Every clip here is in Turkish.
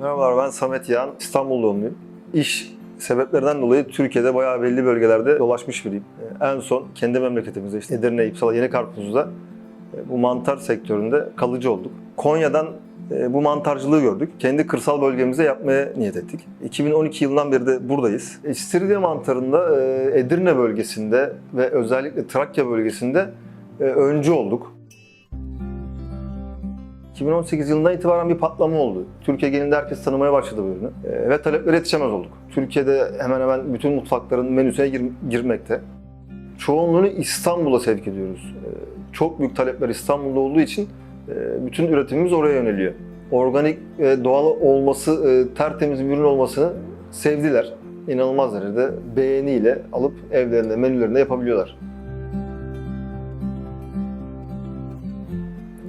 Merhabalar ben Samet Yağan. İstanbul doğumluyum. İş sebeplerden dolayı Türkiye'de bayağı belli bölgelerde dolaşmış biriyim. Ee, En son kendi memleketimizde işte Edirne, İpsala, Yenikarpuz'da e, bu mantar sektöründe kalıcı olduk. Konya'dan e, bu mantarcılığı gördük. Kendi kırsal bölgemizde yapmaya niyet ettik. 2012 yılından beri de buradayız. İstiridye mantarında e, Edirne bölgesinde ve özellikle Trakya bölgesinde öncü olduk. 2018 yılından itibaren bir patlama oldu. Türkiye genelinde herkes tanımaya başladı bu ürünü. Ee, ve taleplere yetişemez olduk. Türkiye'de hemen hemen bütün mutfakların menüsüne gir- girmekte. Çoğunluğunu İstanbul'a sevk ediyoruz. Ee, çok büyük talepler İstanbul'da olduğu için e, bütün üretimimiz oraya yöneliyor. Organik ve doğal olması, e, tertemiz bir ürün olmasını sevdiler. İnanılmaz derecede beğeniyle alıp evlerinde, menülerinde yapabiliyorlar.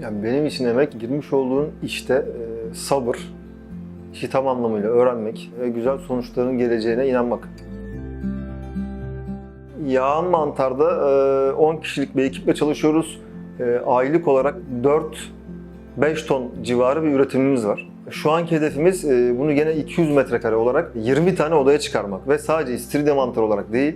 Yani benim için emek girmiş olduğun işte e, sabır, işi tam anlamıyla öğrenmek ve güzel sonuçların geleceğine inanmak. Yağın mantarda e, 10 kişilik bir ekiple çalışıyoruz. E, aylık olarak 4-5 ton civarı bir üretimimiz var. Şu anki hedefimiz e, bunu gene 200 metrekare olarak 20 tane odaya çıkarmak ve sadece istiridye mantar olarak değil,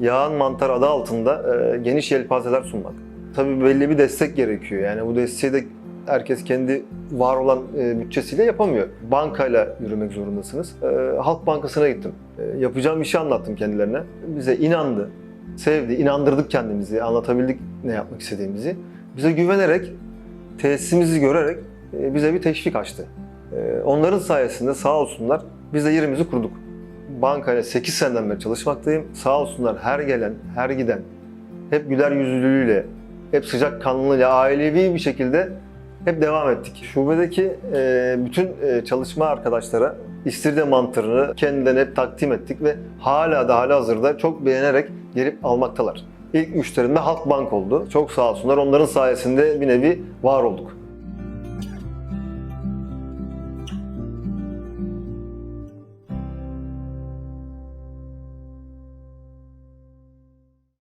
yağın mantar adı altında e, geniş yelpazeler sunmak. Tabii belli bir destek gerekiyor. Yani bu desteği de herkes kendi var olan e, bütçesiyle yapamıyor. Bankayla yürümek zorundasınız. E, Halk Bankası'na gittim. E, yapacağım işi anlattım kendilerine. Bize inandı, sevdi, inandırdık kendimizi, anlatabildik ne yapmak istediğimizi. Bize güvenerek, tesisimizi görerek bize bir teşvik açtı. Onların sayesinde sağ olsunlar biz de yerimizi kurduk. Bankayla 8 seneden beri çalışmaktayım. Sağ olsunlar her gelen, her giden hep güler yüzlülüğüyle, hep sıcak kanlılığıyla, ailevi bir şekilde hep devam ettik. Şubedeki e, bütün e, çalışma arkadaşlara istirde mantarını kendinden hep takdim ettik ve hala da hala hazırda çok beğenerek gelip almaktalar. İlk müşterim de Halkbank oldu. Çok sağ olsunlar. Onların sayesinde bir nevi var olduk.